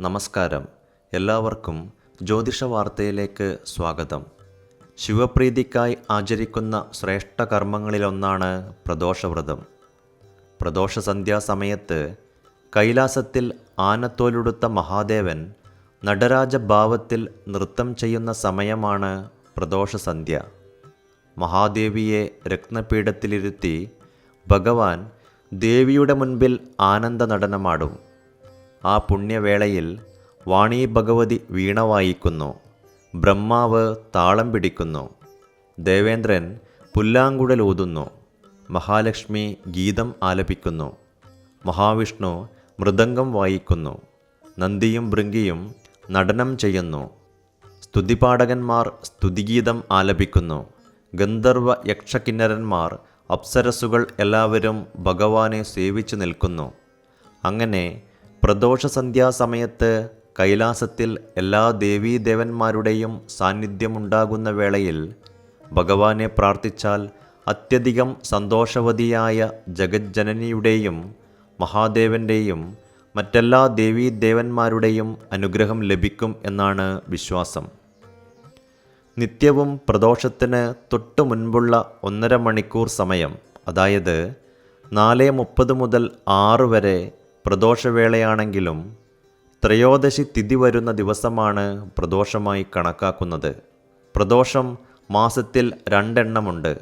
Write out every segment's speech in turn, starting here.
നമസ്കാരം. എല്ലാവർക്കും ജ്യോതിഷ വാർത്തയിലേക്ക് സ്വാഗതം. ശിവപ്രീതിക്കായി ആചരിക്കുന്ന ശ്രേഷ്ഠ കർമ്മങ്ങളിലൊന്നാണ് പ്രദോഷവ്രതം. പ്രദോഷ സന്ധ്യാസമയത്ത് കൈലാസത്തിൽ ആനത്തോലുടുത്ത മഹാദേവൻ നടരാജഭാവത്തിൽ നൃത്തം ചെയ്യുന്ന സമയമാണ് പ്രദോഷസന്ധ്യ. മഹാദേവിയെ രത്നപീഠത്തിലിരുത്തി ഭഗവാൻ ദേവിയുടെ മുൻപിൽ ആനന്ദ നടനമാടും ആ പുണ്യവേളയിൽ വാണി ഭഗവതി വീണ വായിക്കുന്നു ബ്രഹ്മാവ് താളം പിടിക്കുന്നു. ദേവേന്ദ്രൻ പുല്ലാങ്കുഴൽ ഊതുന്നു മഹാലക്ഷ്മി ഗീതം ആലപിക്കുന്നു. മഹാവിഷ്ണു മൃദംഗം വായിക്കുന്നു. നന്ദിയും ഭൃങ്കിയും നടനം ചെയ്യുന്നു. സ്തുതിപാഠകന്മാർ സ്തുതിഗീതം ആലപിക്കുന്നു. ഗന്ധർവ യക്ഷകിന്നരന്മാർ അപ്സരസുകൾ എല്ലാവരും ഭഗവാനെ സേവിച്ചു നിൽക്കുന്നു. അങ്ങനെ പ്രദോഷസന്ധ്യാസമയത്ത് കൈലാസത്തിൽ എല്ലാ ദേവീദേവന്മാരുടെയും സാന്നിധ്യമുണ്ടാകുന്ന വേളയിൽ ഭഗവാനെ പ്രാർത്ഥിച്ചാൽ അത്യധികം സന്തോഷവതിയായ ജഗജ്ജനനിയുടെയും മഹാദേവന്റെയും മറ്റെല്ലാ ദേവീദേവന്മാരുടെയും അനുഗ്രഹം ലഭിക്കും എന്നാണ് വിശ്വാസം. നിത്യവും പ്രദോഷത്തിന് തൊട്ടു മുൻപുള്ള ഒന്നര മണിക്കൂർ സമയം അതായത് നാല് മുപ്പത് മുതൽ ആറ് വരെ പ്രദോഷവേളയാണെങ്കിലും ത്രയോദശി തിഥി വരുന്ന ദിവസമാണ് പ്രദോഷമായി കണക്കാക്കുന്നത്. പ്രദോഷം മാസത്തിൽ രണ്ടെണ്ണമുണ്ട്.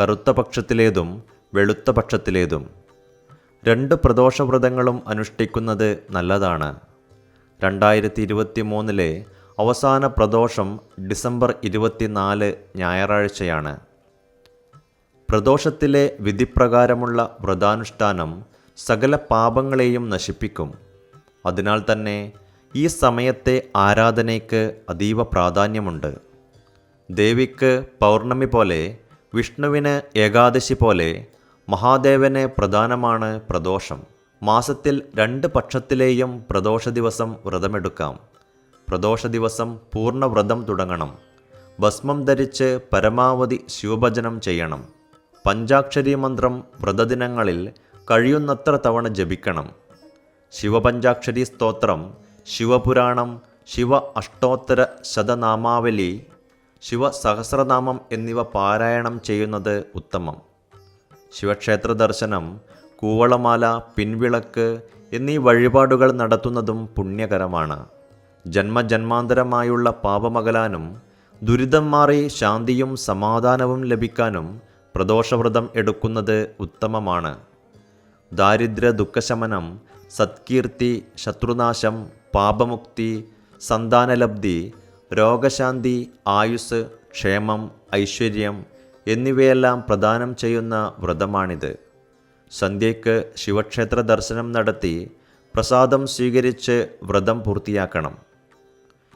കറുത്ത പക്ഷത്തിലേതും വെളുത്ത പക്ഷത്തിലേതും. രണ്ട് പ്രദോഷവ്രതങ്ങളും അനുഷ്ഠിക്കുന്നത് നല്ലതാണ്. രണ്ടായിരത്തി ഇരുപത്തി മൂന്നിലെ അവസാന പ്രദോഷം ഡിസംബർ ഇരുപത്തിനാല് ഞായറാഴ്ചയാണ്. പ്രദോഷത്തിലെ വിധിപ്രകാരമുള്ള വ്രതാനുഷ്ഠാനം സകല പാപങ്ങളെയും നശിപ്പിക്കും. അതിനാൽ തന്നെ ഈ സമയത്തെ ആരാധനയ്ക്ക് അതീവ പ്രാധാന്യമുണ്ട്. ദേവിക്ക് പൗർണമി പോലെ വിഷ്ണുവിന് ഏകാദശി പോലെ മഹാദേവന് പ്രധാനമാണ് പ്രദോഷം. മാസത്തിൽ രണ്ട് പക്ഷത്തിലെയും പ്രദോഷ ദിവസം വ്രതമെടുക്കാം. പ്രദോഷ ദിവസം പൂർണ വ്രതം തുടങ്ങണം. ഭസ്മം ധരിച്ച് പരമാവധി ശിവഭജനം ചെയ്യണം. പഞ്ചാക്ഷരി മന്ത്രം വ്രതദിനങ്ങളിൽ കഴിയുന്നത്ര തവണ ജപിക്കണം. ശിവപഞ്ചാക്ഷരി സ്തോത്രം ശിവപുരാണം ശിവ അഷ്ടോത്തര ശതനാമാവലി ശിവസഹസ്രനാമം എന്നിവ പാരായണം ചെയ്യുന്നത് ഉത്തമം. ശിവക്ഷേത്ര ദർശനം കൂവളമാല പിൻവിളക്ക് എന്നീ വഴിപാടുകൾ നടത്തുന്നതും പുണ്യകരമാണ്. ജന്മജന്മാന്തരമായുള്ള പാപമകലാനും ദുരിതം മാറി ശാന്തിയും സമാധാനവും ലഭിക്കാനും പ്രദോഷവ്രതം എടുക്കുന്നത് ഉത്തമമാണ്. ദാരിദ്ര്യ ദുഃഖശമനം സത്കീർത്തി ശത്രുനാശം പാപമുക്തി സന്താനലബ്ധി രോഗശാന്തി ആയുസ് ക്ഷേമം ഐശ്വര്യം എന്നിവയെല്ലാം പ്രദാനം ചെയ്യുന്ന വ്രതമാണിത്. സന്ധ്യയ്ക്ക് ശിവക്ഷേത്ര ദർശനം നടത്തി പ്രസാദം സ്വീകരിച്ച് വ്രതം പൂർത്തിയാക്കണം.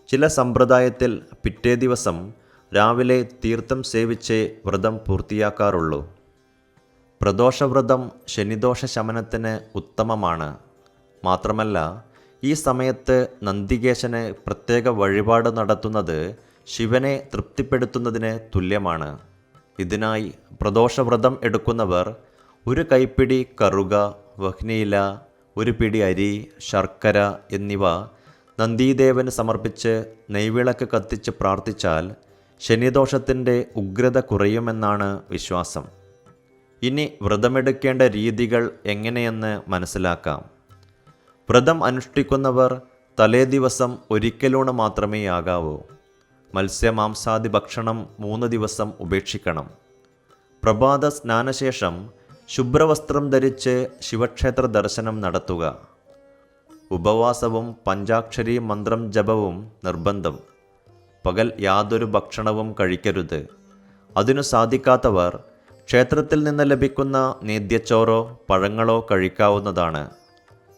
ചില സമ്പ്രദായത്തിൽ പിറ്റേ ദിവസം രാവിലെ തീർത്ഥം സേവിച്ച് വ്രതം പൂർത്തിയാക്കാറുള്ളൂ. പ്രദോഷവ്രതം ശനിദോഷ ശമനത്തിന് ഉത്തമമാണ്. മാത്രമല്ല ഈ സമയത്ത് നന്ദികേശന് പ്രത്യേക വഴിപാട് നടത്തുന്നത് ശിവനെ തൃപ്തിപ്പെടുത്തുന്നതിന് തുല്യമാണ്. ഇതിനായി പ്രദോഷവ്രതം എടുക്കുന്നവർ ഒരു കൈപ്പിടി കറുക വഹ്നിയില ഒരു പിടി അരി ശർക്കര എന്നിവ നന്ദീദേവന് സമർപ്പിച്ച് നെയ്വിളക്ക് കത്തിച്ച് പ്രാർത്ഥിച്ചാൽ ശനിദോഷത്തിന്റെ ഉഗ്രത കുറയുമെന്നാണ് വിശ്വാസം. ഇനി വ്രതമെടുക്കേണ്ട രീതികൾ എങ്ങനെയെന്ന് മനസ്സിലാക്കാം. വ്രതം അനുഷ്ഠിക്കുന്നവർ തലേദിവസം ഒരിക്കലൂണ് മാത്രമേ ആകാവൂ. മത്സ്യമാംസാദി ഭക്ഷണം മൂന്ന് ദിവസം ഉപേക്ഷിക്കണം. പ്രഭാത സ്നാനശേഷം ശുഭ്രവസ്ത്രം ധരിച്ച് ശിവക്ഷേത്ര ദർശനം നടത്തുക. ഉപവാസവും പഞ്ചാക്ഷരി മന്ത്രം ജപവും നിർബന്ധം. പകൽ യാതൊരു ഭക്ഷണവും കഴിക്കരുത്. അതിനു സാധിക്കാത്തവർ ക്ഷേത്രത്തിൽ നിന്ന് ലഭിക്കുന്ന നേദ്യച്ചോറോ പഴങ്ങളോ കഴിക്കാവുന്നതാണ്.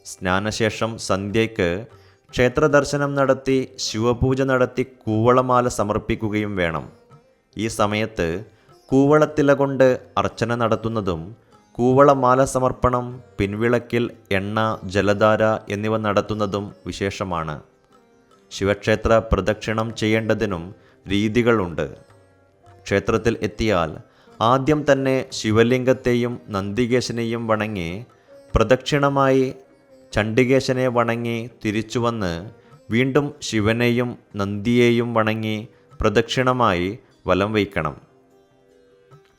സ്നാനശേഷം സന്ധ്യയ്ക്ക് ക്ഷേത്രദർശനം നടത്തി ശിവപൂജ നടത്തി കൂവളമാല സമർപ്പിക്കുകയും വേണം. ഈ സമയത്ത് കൂവളത്തില കൊണ്ട് അർച്ചന നടത്തുന്നതും കൂവളമാല സമർപ്പണം പിൻവിളക്കിൽ എണ്ണ ജലധാര എന്നിവ നടത്തുന്നതും വിശേഷമാണ്. ശിവക്ഷേത്ര പ്രദക്ഷിണം ചെയ്യേണ്ടതിനും രീതികളുണ്ട്. ക്ഷേത്രത്തിൽ എത്തിയാൽ ആദ്യം തന്നെ ശിവലിംഗത്തെയും നന്ദികേശനെയും വണങ്ങി പ്രദക്ഷിണമായി ചണ്ഡികേശനെ വണങ്ങി തിരിച്ചുവന്ന് വീണ്ടും ശിവനെയും നന്ദിയെയും വണങ്ങി പ്രദക്ഷിണമായി വലം വയ്ക്കണം.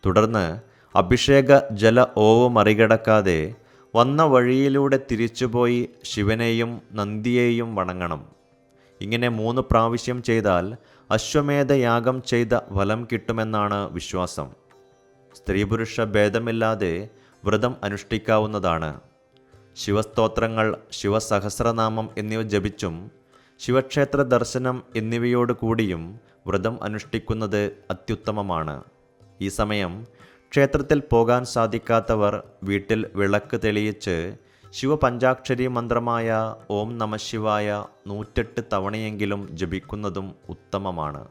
തുടർന്ന് അഭിഷേക ജല ഓവ് മറികടക്കാതെ വന്ന വഴിയിലൂടെ തിരിച്ചുപോയി ശിവനെയും നന്ദിയെയും വണങ്ങണം. ഇങ്ങനെ മൂന്ന് പ്രാവശ്യം ചെയ്താൽ അശ്വമേധയാഗം ചെയ്ത ഫലം കിട്ടുമെന്നാണ് വിശ്വാസം. സ്ത്രീപുരുഷ ഭേദമില്ലാതെ വ്രതം അനുഷ്ഠിക്കാവുന്നതാണ്. ശിവസ്തോത്രങ്ങൾ ശിവസഹസ്രനാമം എന്നിവ ജപിച്ചും ശിവക്ഷേത്ര ദർശനം എന്നിവയോട് കൂടിയും വ്രതം അനുഷ്ഠിക്കുന്നത് അത്യുത്തമമാണ്. ഈ സമയം ക്ഷേത്രത്തിൽ പോകാൻ സാധിക്കാത്തവർ വീട്ടിൽ വിളക്ക് തെളിയിച്ച് ശിവപഞ്ചാക്ഷരി മന്ത്രമായ ഓം നമഃശിവായ നൂറ്റെട്ട് തവണയെങ്കിലും ജപിക്കുന്നതും ഉത്തമമാണ്.